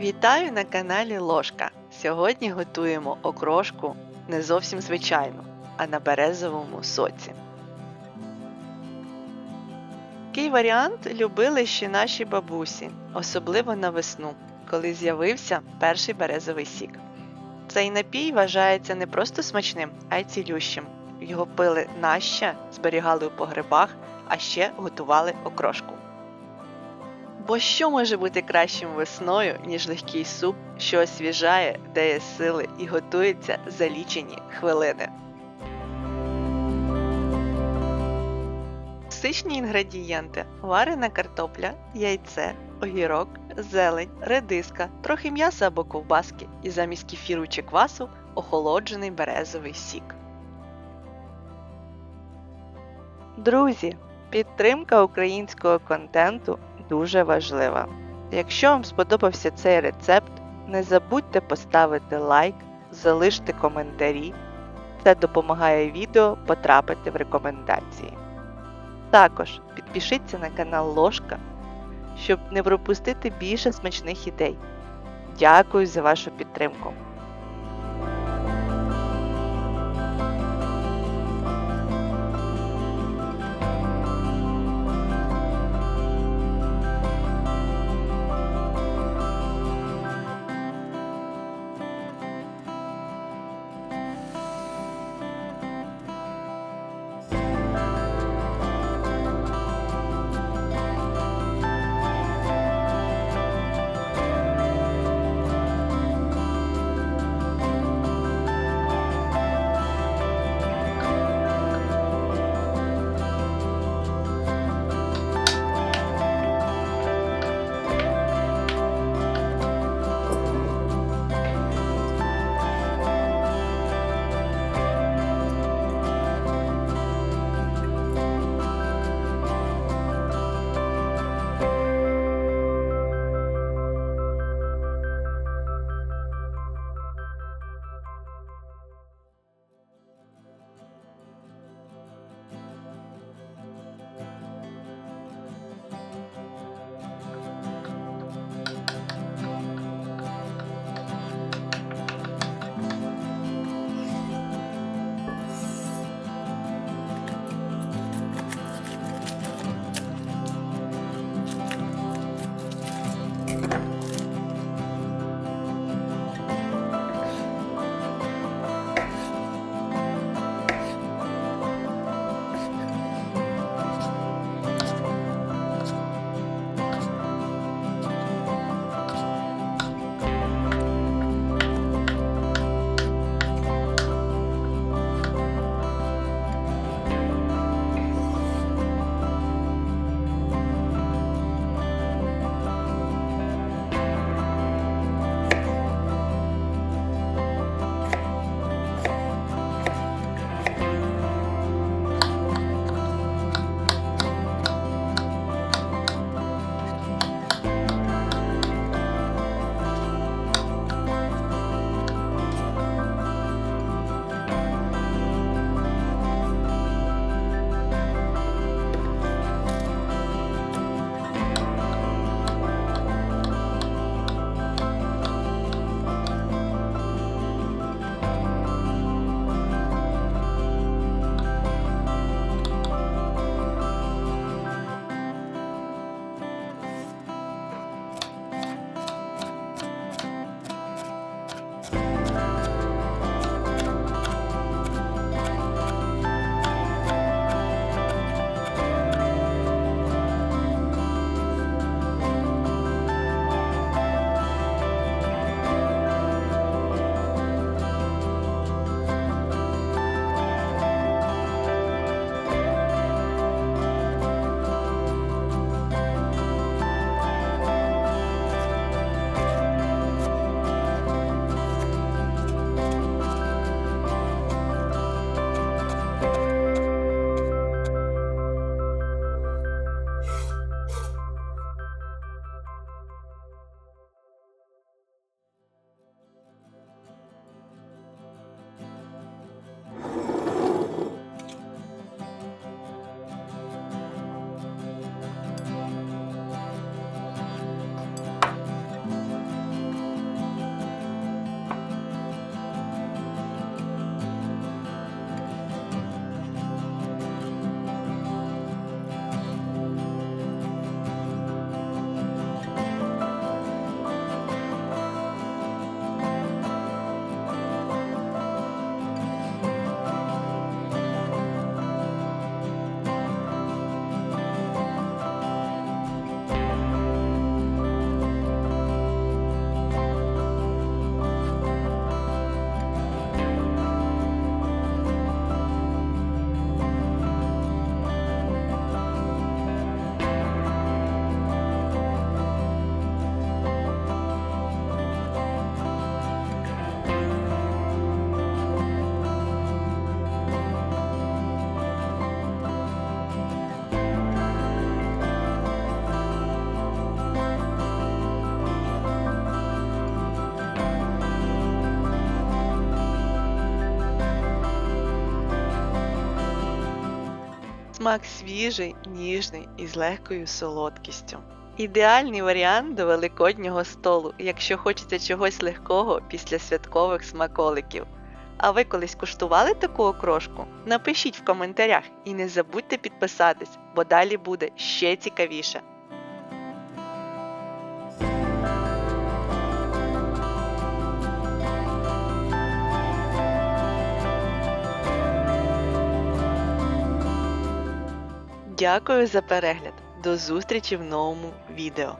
Вітаю на каналі Ложка. Сьогодні готуємо окрошку не зовсім звичайну, а на березовому соці. Такий варіант любили ще наші бабусі, особливо на весну, коли з'явився перший березовий сік. Цей напій вважається не просто смачним, а й цілющим. Його пили наща, зберігали у погребах, а ще готували окрошку. Бо що може бути кращим весною, ніж легкий суп, що освіжає, дає сили і готується за лічені хвилини. Сичні інгредієнти: варена картопля, яйце, огірок, зелень, редиска, трохи м'яса або ковбаски і замість кефіру чи квасу охолоджений березовий сік. Друзі, підтримка українського контенту дуже важлива. Якщо вам сподобався цей рецепт, не забудьте поставити лайк, залиште коментарі. Це допомагає відео потрапити в рекомендації. Також підпишіться на канал Ложка, щоб не пропустити більше смачних ідей. Дякую за вашу підтримку. Смак свіжий, ніжний і з легкою солодкістю. Ідеальний варіант до великоднього столу, якщо хочеться чогось легкого після святкових смаколиків. А ви колись куштували таку окрошку? Напишіть в коментарях і не забудьте підписатись, бо далі буде ще цікавіше. Дякую за перегляд! До зустрічі в новому відео!